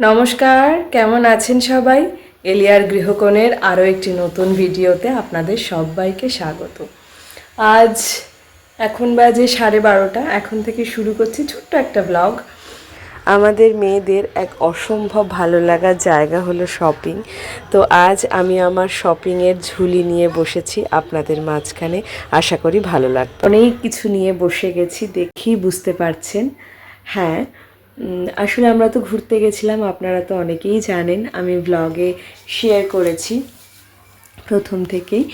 নমস্কার, কেমন আছেন সবাই? এলিয়ার গৃহকোণের আরও একটি নতুন ভিডিওতে আপনাদের সবাইকে স্বাগত। আজ এখন বাজে সাড়ে বারোটা, এখন থেকে শুরু করছি ছোট্ট একটা ব্লগ আমাদের মেয়েদের এক অসম্ভব ভালো লাগার জায়গা হলো শপিং তো আজ আমি আমার শপিংয়ের ঝুলি নিয়ে বসেছি আপনাদের মাঝখানে। আশা করি ভালো লাগবে। অনেক কিছু নিয়ে বসে গেছি, দেখি বুঝতে পারছেন। হ্যাঁ আসলে আমরা তো ঘুরতে গেছিলাম, আপনারা তো অনেকেই জানেন, আমি ব্লগে শেয়ার করেছি প্রথম থেকেই।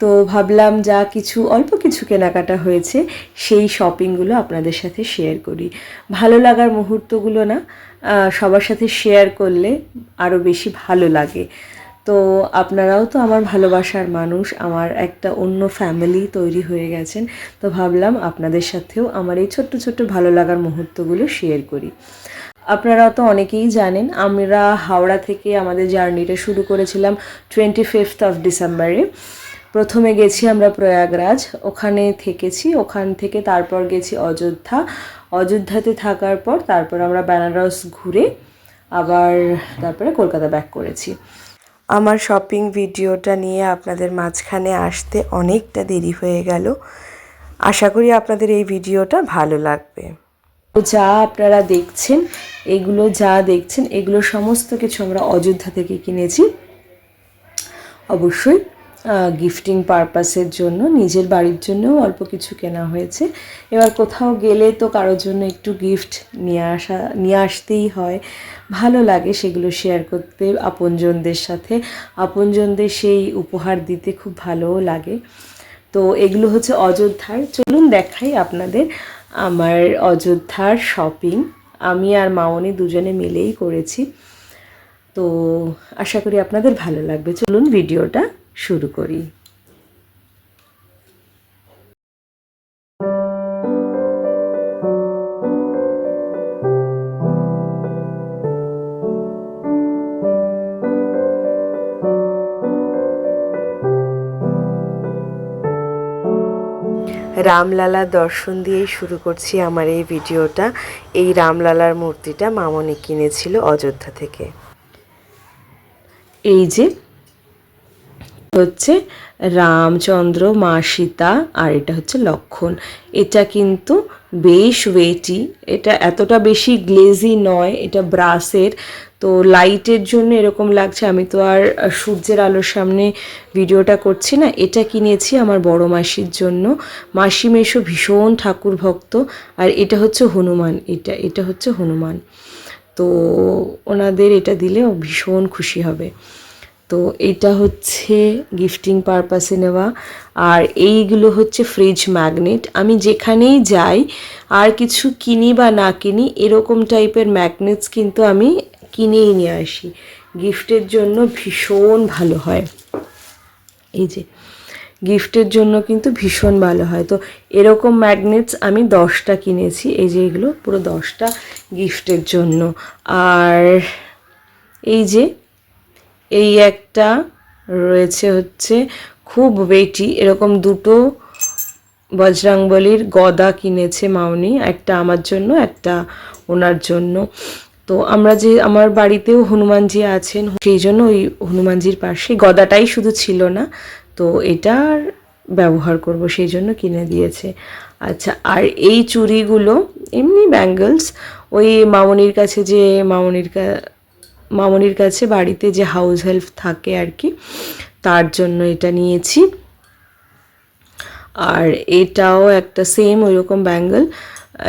তো ভাবলাম যা কিছু, অল্প কিছু কেনাকাটা হয়েছে, সেই শপিংগুলো আপনাদের সাথে শেয়ার করি। ভালো লাগার মুহূর্তগুলো না সবার সাথে শেয়ার করলে আরও বেশি ভালো লাগে। তো আপনারাও তো আমার ভালোবাসার মানুষ, আমার একটা অন্য ফ্যামিলি তৈরি হয়ে গেছেন। তো ভাবলাম আপনাদের সাথেও আমার এই ছোট্ট ছোট্ট ভালো লাগার মুহূর্তগুলো শেয়ার করি। আপনারা তো অনেকেই জানেন, আমরা হাওড়া থেকে আমাদের জার্নিটা শুরু করেছিলাম টোয়েন্টি ফিফথ অফ ডিসেম্বরে প্রথমে গেছি আমরা প্রয়াগরাজ, ওখানে থেকেছি, ওখান থেকে তারপর গেছি অযোধ্যা। অযোধ্যাতে থাকার পর তারপর আমরা বেনারস ঘুরে আবার তারপরে কলকাতা ব্যাক করেছি। আমার শপিং ভিডিওটা নিয়ে আপনাদের মাঝখানে আসতে অনেকটা দেরি হয়ে গেল। আশা করি আপনাদের এই ভিডিওটা ভালো লাগবে। যা আপনারা দেখছেন, এগুলো যা দেখছেন, এগুলো সমস্ত কিছু আমরা অযোধ্যা থেকে কিনেছি। অবশ্যই গিফটিং পারপাসের জন্য, নিজের বাড়ির জন্যও অল্প কিছু কেনা হয়েছে। এবার কোথাও গেলে তো কারোর জন্য একটু গিফট নিয়ে আসা, নিয়ে আসতেই হয়। ভালো লাগে সেগুলো শেয়ার করতে আপনজনদের সাথে। আপনজনদের সেই উপহার দিতে খুব ভালোও লাগে। তো এগুলো হচ্ছে অযোধ্যার। চলুন দেখাই আপনাদের আমার অযোধ্যার শপিং আমি আর মাওনি দুজনে মিলেই করেছি। তো আশা করি আপনাদের ভালো লাগবে। চলুন ভিডিওটা শুরু করি। রামলালা দর্শন দিয়েই শুরু করছি আমার এই ভিডিওটা। এই রামলালার মূর্তিটা মামনি কিনেছিল অযোধ্যা থেকে। এই যে হচ্ছে রামচন্দ্র, মা সীতা আর এটা হচ্ছে লক্ষণ। এটা কিন্তু বেশ ওয়েটি এটা এতটা বেশি গ্লেজি নয়, এটা ব্রাসের তো লাইটের জন্য এরকম লাগছে, আমি তো আর সূর্যের আলোর সামনে ভিডিওটা করছি না। এটা কিনেছি আমার বড় মাসির জন্য। মাসি মেশো ভীষণ ঠাকুর ভক্ত, আর এটা হচ্ছে হনুমান, এটা এটা হচ্ছে হনুমান। তো ওনাদের এটা দিলে ভীষণ খুশি হবে। তো এটা হচ্ছে গিফটিং পারপাসে নেওয়া। আর এইগুলো হচ্ছে ফ্রিজ ম্যাগনেট আমি যেখানেই যাই, আর কিছু কিনি বা না কিনি, এরকম টাইপের ম্যাগনেটস কিন্তু আমি কিনেই নিয়ে আসি। গিফটের জন্য ভীষণ ভালো হয়। এই যে গিফটের জন্য কিন্তু ভীষণ ভালো হয়। তো এরকম ম্যাগনেটস আমি দশটা কিনেছি। এই যে এগুলো, পুরো দশটা গিফটের জন্য। আর এই যে এই একটা রয়েছে হচ্ছে খুব ওয়েটি এরকম দুটো বজরাংবলির গদা কিনেছে মাউনি, একটা আমার জন্য, একটা ওনার জন্য। তো আমরা যে আমার বাড়িতেও হনুমানজি আছেন, সেই জন্য ওই হনুমানজির পাশে গদাটাই শুধু ছিল না, তো এটার ব্যবহার করব, সেই জন্য কিনে দিয়েছে। আচ্ছা আর এই চুড়িগুলো, এমনি ব্যাঙ্গলস, ওই মামনির কাছে যে মামনির কা মামনির কাছে বাড়িতে যে হাউস হেল্প থাকে আর কি, তার জন্য এটা নিয়েছি। আর এটাও একটা সেম ওইরকম ব্যাঙ্গল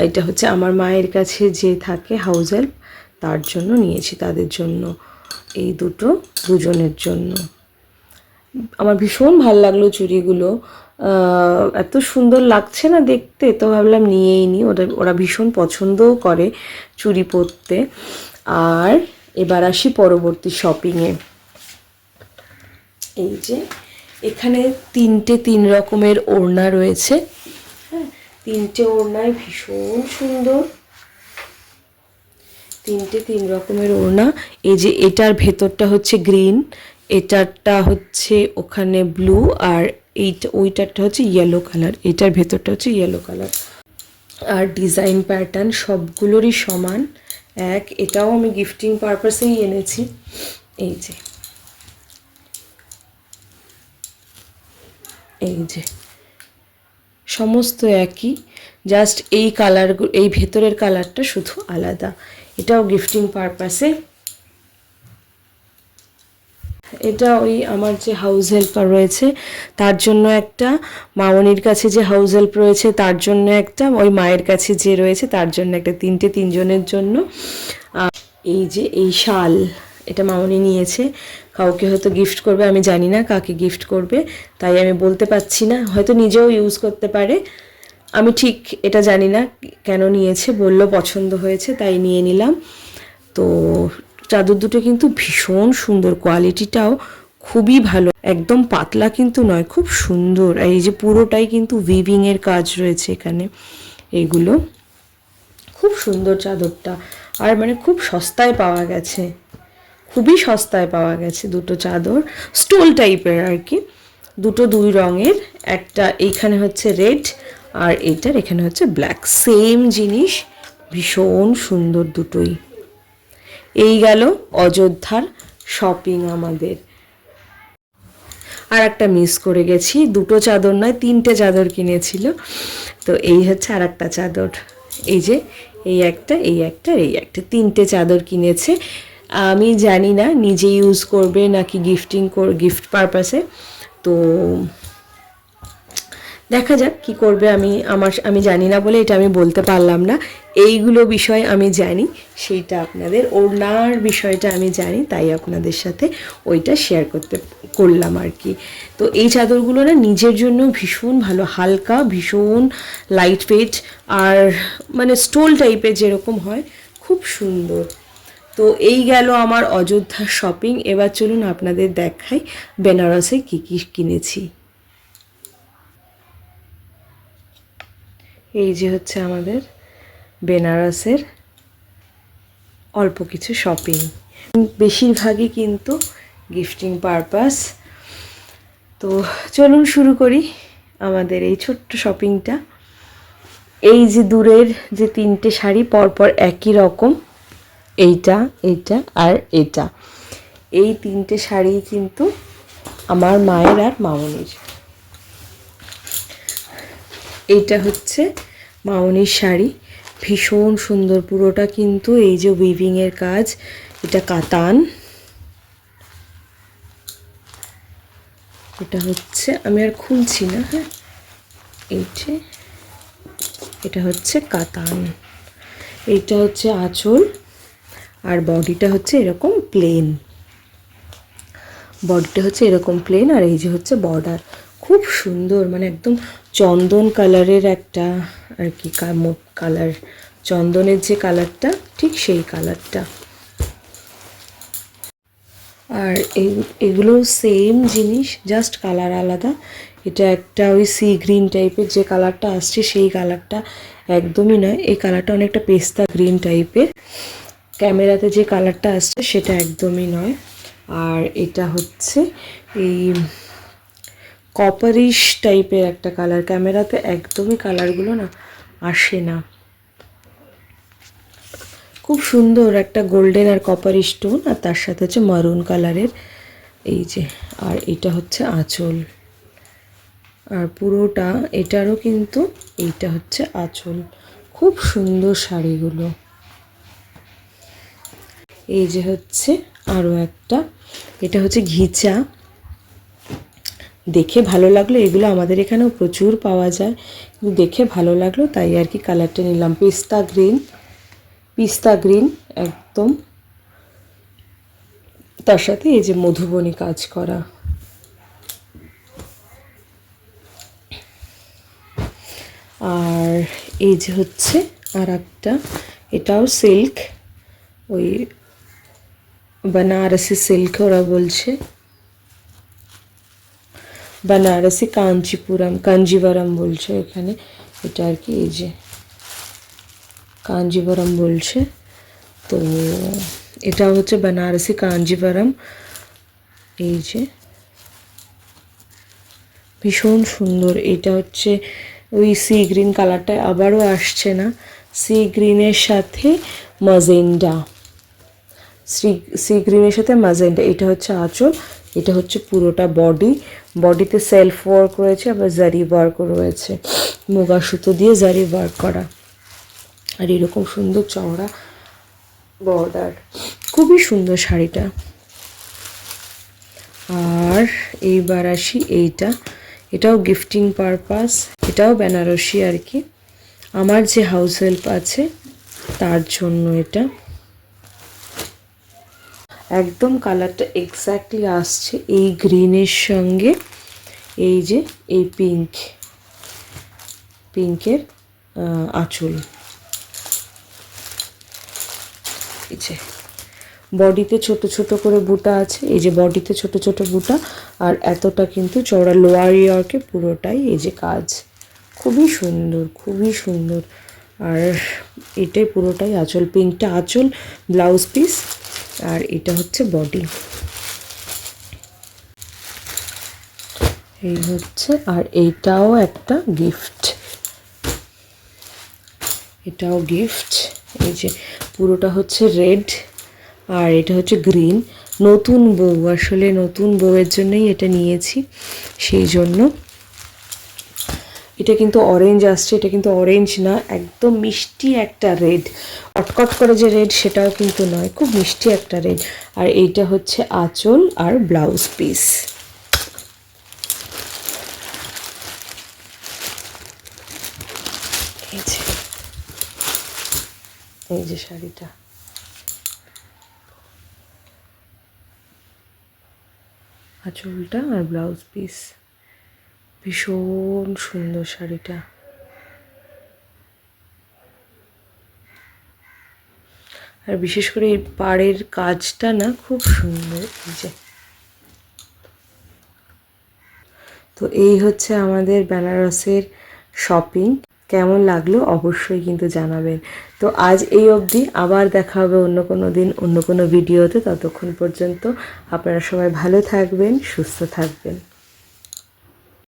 এটা হচ্ছে আমার মায়ের কাছে যে থাকে হাউস হেল্প তার জন্য নিয়েছি তাদের জন্য এই দুটো দুজনের জন্য। আমার ভীষণ ভালো লাগল চুড়িগুলো। এত সুন্দর লাগছে না দেখতে, তো ভাবলাম নিয়েই নি। ওরা ওরা ভীষণ পছন্দও করে চুড়ি পরতে। আর এবার আসি পরবর্তী শপিংয়ে এই যে, এখানে তিনটে তিন রকমের ওড়না রয়েছে। হ্যাঁ তিনটে ওড়নায় ভীষণ সুন্দর। তিনটে তিন রকমের ওড়না। এই যে, এটার ভেতরটা হচ্ছে গ্রিন, এটারটা হচ্ছে ওখানে ব্লু, আর এইটা, ওইটারটা হচ্ছে ইয়েলো কালার এটার ভেতরটা হচ্ছে ইয়েলো কালার আর ডিজাইন প্যাটার্ন সবগুলোরই সমান। এক, এটাও আমি গিফটিং পারপাসেই এনেছি। এই যে। এই যে। সমস্ত একই জাস্ট এই কালার এই ভেতরের কালারটা শুধু আলাদা। এটাও গিফটিং পারপাসে এটা ওই আমার যে হাউস হেল্পার রয়েছে, তার জন্য একটা মামনির কাছে যে হাউস হেল্প রয়েছে, তার জন্য একটা, ওই মায়ের কাছে যে রয়েছে, তার জন্য একটা, তিনটে তিনজনের জন্য। এই যে এই শাল, এটা মামনি নিয়েছে। কাউকে হয়তো গিফট করবে, আমি জানি না কাকে গিফট করবে, তাই আমি বলতে পারছি না। হয়তো নিজেও ইউজ করতে পারে। আমি ঠিক এটা জানি না কেন নিয়েছে, বলল পছন্দ হয়েছে, তাই নিয়ে নিলাম। তো চাদর দুটো কিন্তু ভীষণ সুন্দর কোয়ালিটিটাও খুবই ভালো। একদম পাতলা কিন্তু নয়, খুব সুন্দর। এই যে পুরোটাই কিন্তু উইভিং এর কাজ রয়েছে এখানে, এগুলো। খুব সুন্দর চাদরটা। আর মানে খুব সস্তায় পাওয়া গেছে। খুবই সস্তায় পাওয়া গেছে দুটো চাদর। স্টোল টাইপের আর কি। দুটো দুই রঙের, একটা এইখানে হচ্ছে রেড আর এটার এখানে হচ্ছে ব্ল্যাক। সেম জিনিস, ভীষণ সুন্দর দুটোই। এই গেল অযোধ্যার শপিং আমাদের। আর একটা মিস করে গেছি, দুটো চাদর নয়, তিনটে চাদর কিনেছিল। তো এই হচ্ছে আর একটা চাদর। এই যে, এই একটা এই একটা এই একটা, তিনটে চাদর কিনেছে। আমি জানি না, নিজে ইউজ করবে নাকি গিফটিং কর গিফট পারপাসে তো দেখা যাক কি করবে আমি আমার আমি জানি না বলে এটা আমি বলতে পারলাম না। এইগুলো বিষয় আমি জানি, সেইটা আপনাদের ওনার বিষয়টা আমি জানি, তাই আপনাদের সাথে ওইটা শেয়ার করতে, করলাম আর কি। তো এই চাদরগুলো না নিজের জন্য ভীষণ ভালো, হালকা, ভীষণ লাইট ওয়েট আর মানে স্টোল টাইপের যেরকম হয়, খুব সুন্দর। তো এই গেল আমার অযোধ্যা শপিং এবার চলুন আপনাদের দেখাই বেনারসে কী কী কিনেছি। এই যে হচ্ছে আমাদের বেনারসের অল্প কিছু শপিং বেশিরভাগই কিন্তু গিফটিং পারপাস তো চলুন শুরু করি আমাদের এই ছোট্ট শপিংটা এই যে দূরের যে তিনটে শাড়ি, পরপর একই রকম, এইটা এইটা আর এটা। এই তিনটে শাড়ি কিন্তু আমার মায়ের আর মামনির। এইটা হচ্ছে মামনির শাড়ি। ভীষণ সুন্দর পুরোটা কিন্তু এই যে উইভিংয়ের কাজ, এটা কাতান। এটা হচ্ছে, আমি আর খুলছি না হ্যাঁ। এই যে, এটা হচ্ছে কাতান। এইটা হচ্ছে আঁচল, আর বডিটা হচ্ছে এরকম প্লেন বডিটা হচ্ছে এরকম প্লেন আর এই যে হচ্ছে বর্ডার খুব সুন্দর মানে একদম চন্দন কালারের একটা আর কি কালার। চন্দনের যে কালারটা, ঠিক সেই কালারটা। আর এগুলো সেম জিনিস জাস্ট কালার আলাদা। এটা একটা ওই সি গ্রিন টাইপের যে কালারটা আসছে, সেই কালারটা একদমই নয়। এই কালারটা অনেকটা পেস্তা গ্রিন টাইপের ক্যামেরাতে যে কালারটা আসছে, সেটা একদমই নয়। আর এটা হচ্ছে এই কপারিশ টাইপের একটা কালার ক্যামেরাতে একদমই কালারগুলো না আসে না। খুব সুন্দর একটা গোল্ডেন আর কপার স্টোন আর তার সাথে হচ্ছে মারুন কালারের এই যে, আর এটা হচ্ছে আঁচল। আর পুরোটা, এটারও কিন্তু এইটা হচ্ছে আঁচল। খুব সুন্দর শাড়িগুলো। এই যে হচ্ছে আরও একটা, এটা হচ্ছে ঘিচা। দেখে ভালো লাগল, এগুলো আমাদের এখানেও প্রচুর পাওয়া যায়। কিন্তু দেখে ভালো লাগল, তাই আর কি কালারটা নিলাম। পিস্তা গ্রিন পিস্তা গ্রিন একদম। তার সাথে এই যে মধুবনী কাজ করা। আর এই যে হচ্ছে আর একটা এটাও সিল্ক ওই বানারসি সিল্ক ওরা বলছে। বানারসি কাঞ্চিপুরম কাঞ্জিভারম বলছে এখানে। এটা আর কি, এই যে কাঞ্জিভারম বলছে। তো এটা হচ্ছে বানারসি কাঞ্জিভারম এই যে ভীষণ সুন্দর। এটা হচ্ছে ওই সি গ্রিন কালারটা আবারও আসছে না। সি গ্রিনের সাথে মাজেন্ডা। সি সি গ্রিনের সাথে মাজেন্ডা। এটা হচ্ছে আঁচল। এটা হচ্ছে পুরোটা বডি বডিতে সেলফ ওয়ার্ক রয়েছে, আবার জারি ওয়ার্ক রয়েছে। মুগা সুতো দিয়ে জারি ওয়ার্ক করা। আর এরকম সুন্দর চওড়া বর্ডার খুবই সুন্দর শাড়িটা। আর এইবার আসি এইটা। এটাও গিফটিং পারপাস এটাও বেনারসি আর কি। আমার যে হাউস হেল্প আছে, তার জন্য এটা। একদম কালারটা এক্স্যাক্টলি আসছে এই গ্রিনের সঙ্গে। এই যে, এই পিঙ্ক পিঙ্কের আঁচল। বডিতে ছোট ছোট করে বুটা আছে। এই যে, বডিতে ছোট ছোট বুটা, আর এতটা কিন্তু চওড়া লোয়ার ইয়র্কে পুরোটাই এই যে কাজ। খুবই সুন্দর খুবই সুন্দর। আর এটাই পুরোটাই আঁচল পিঙ্কটা আঁচল ব্লাউজ পিস আর এটা হচ্ছে বডি এই হচ্ছে, আর এইটাও একটা গিফট এটাও গিফট এই যে পুরোটা হচ্ছে রেড আর এটা হচ্ছে গ্রিন নতুন বউ, আসলে নতুন বউয়ের জন্যই এটা নিয়েছি, সেই জন্য এটা কিন্তু অরেঞ্জ আসছে, এটা কিন্তু অরেঞ্জ না, একদম মিষ্টি একটা রেড কটকট করে যে রেড সেটাও কিন্তু নয়, খুব মিষ্টি একটা রেড আর এইটা হচ্ছে আঁচল আর ব্লাউজ পিস এই যে শাড়িটা। আঁচলটা আর ব্লাউজ পিস ভীষণ সুন্দর শাড়িটা। আর বিশেষ করে এই পাড়ের কাজটা না খুব সুন্দর, এই যে। তো এই হচ্ছে আমাদের বেনারসের শপিং। কেমন লাগল অবশ্যই কিন্তু জানাবেন। তো আজ এই অবধি, আবার দেখা হবে অন্য কোনো দিন, অন্য কোনো ভিডিওতে। ততক্ষণ পর্যন্ত আপনারা সবাই ভালো থাকবেন, সুস্থ থাকবেন।